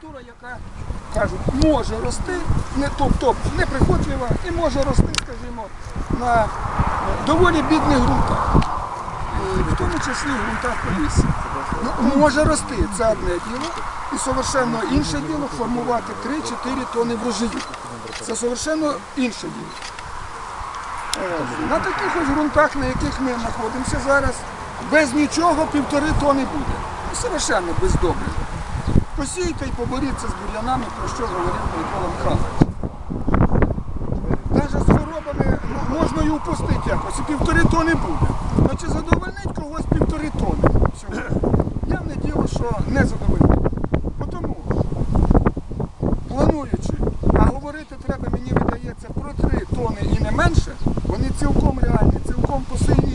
культура, яка кажуть, може рости, не тобто неприхотлива і може рости, скажімо, на доволі бідних ґрунтах. В тому числі в ґрунтах полісся. Ну, може рости, це одне діло. І совершенно інше діло формувати 3-4 тони врожаю. Це совершенно інше діло. Е, На таких ось ґрунтах, на яких ми знаходимося зараз, без нічого півтори тони буде. Ну, Совершенно без добрив. Посійте і поборіться з бур'янами, про що говорив Микола Михайлович. Навіть з хворобами можна і упустити якось, і півтори тони буде. Чи задовольнить когось півтори тони сьогодні? Явне діло, що не задовольнить. Тому, плануючи, а говорити треба, мені видається, про три тони і не менше, вони цілком реальні, цілком посильні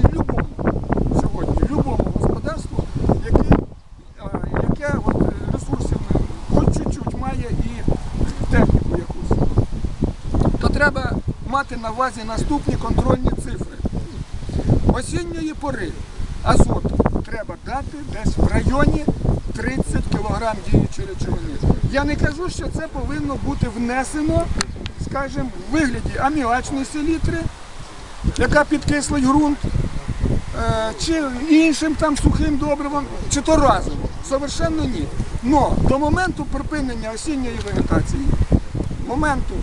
треба мати на увазі наступні контрольні цифри. Осінньої пори азоту треба дати десь в районі 30 кг діючої речовини. Я не кажу, що це повинно бути внесено, скажімо, в вигляді аміачної селітри, яка підкислить ґрунт, е, чи іншим там сухим добривом, чи то разово. Совершенно ні. Но до моменту припинення осінньої вегетації моменту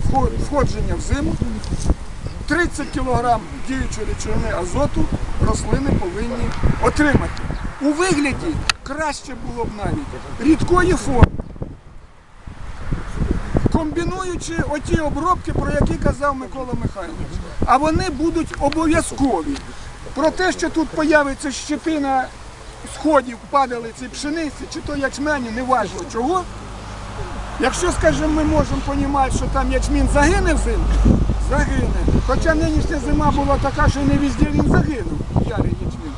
входження в зиму 30 кг діючої речовини азоту рослини повинні отримати. У вигляді краще було б навіть рідкої форми. Комбінуючи оті обробки, про які казав Микола Михайлович. А вони будуть обов'язкові. Про те, що тут появиться щетина сходів падалиці пшениці, чи то ячмені, неважливо чого. Якщо, скажімо, ми можемо розуміти, що там ячмін загине взимку, загине. Хоча нинішня зима була така, що не везде він загинув, ярий ячмін,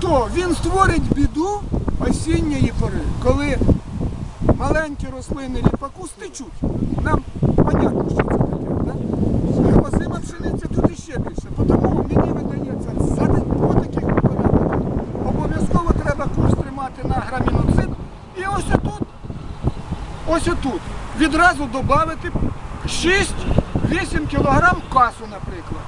то він створить біду осінньої пори, коли маленькі рослини ріпаку стичуть. Нам понятно, що це таке. Да? Озима пшениця тут іще більше. Тому мені видається, за та- по таких порядках обов'язково треба курс тримати на граміноцид. Ось тут отут відразу додати 6-8 кг касу, наприклад,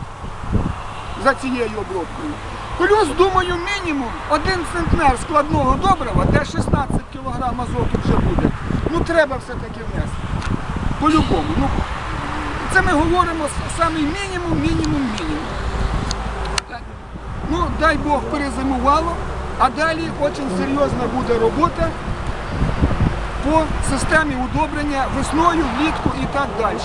за цією обробкою. Плюс, думаю, мінімум один центнер складного добрива, де 16 кг азоту вже буде. Ну треба все-таки внести. По-любому. Ну, це ми говоримо с- самий мінімум, мінімум, мінімум. Ну, дай Бог перезимувало, а далі дуже серйозна буде робота по системі удобрення весною, влітку і так далі.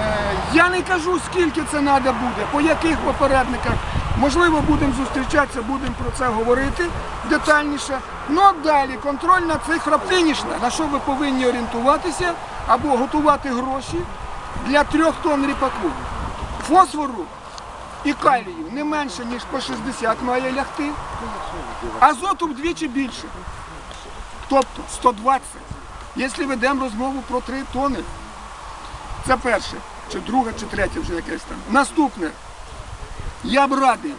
Е, Я не кажу, скільки це треба буде, по яких попередниках. Можливо, будемо зустрічатися, будемо про це говорити детальніше. Ну далі контрольна цифра фінішна, на що ви повинні орієнтуватися або готувати гроші для трьох тонн ріпаку. Фосфору і калію не менше, ніж по 60 має лягти. Азоту вдвічі більше. Тобто 120. Якщо ведемо розмову про 3 тони, це перше, чи друге, чи третє вже якесь там. Наступне. Я б радий.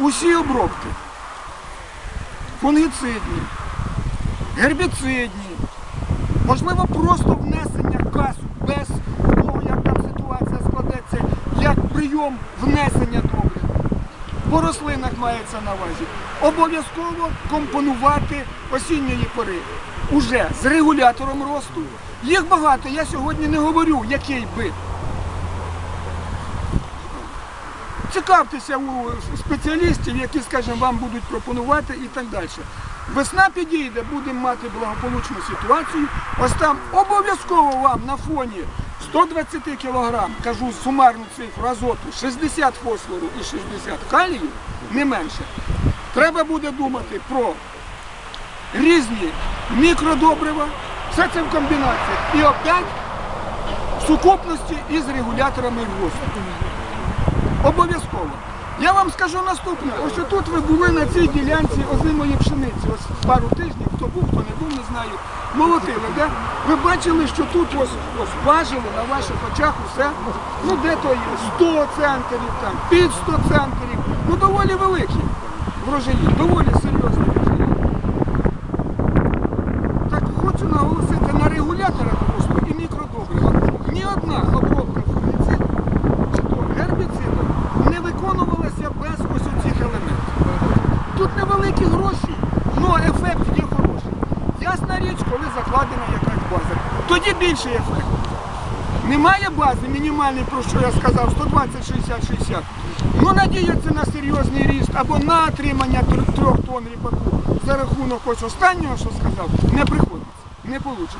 Усі обробки. Фунгіцидні, гербіцидні, можливо, просто внесення касу без того, як там ситуація складеться, як прийом внесення. По рослинах мається на увазі. Обов'язково компонувати осінньої пори. Уже з регулятором росту. Їх багато, я сьогодні не говорю, який би. Цікавтеся у спеціалістів, які, скажімо, вам будуть пропонувати і так далі. Весна підійде, будемо мати благополучну ситуацію. Ось там обов'язково вам на фоні 120 кг, кажу сумарну цифру азоту, 60 фосфору і 60 калію, не менше. Треба буде думати про різні мікродобрива, все це в комбінації. І опять в сукупності із регуляторами ГОСТу. Обов'язково. Я вам скажу наступне. Ось тут ви були на цій ділянці озимої пшениці. Ось пару тижнів, хто був, хто не був, не знаю. Молотили, де? Ви бачили, що тут ось, ось важили на ваших очах усе. Ну де то є 100 центрів, там, під 100 центрів. Ну доволі великі врожаї, доволі серйозні врожаї. Так Тут невеликі гроші, але ефект є хороший. Ясна річ, коли закладена якась база. Тоді більший ефект. Немає бази мінімальної, про що я сказав, 120, 60, 60. Ну надіятися на серйозний ріст або на отримання трьох тонн ріпаку за рахунок ось останнього, що сказав, не приходиться, не вийде.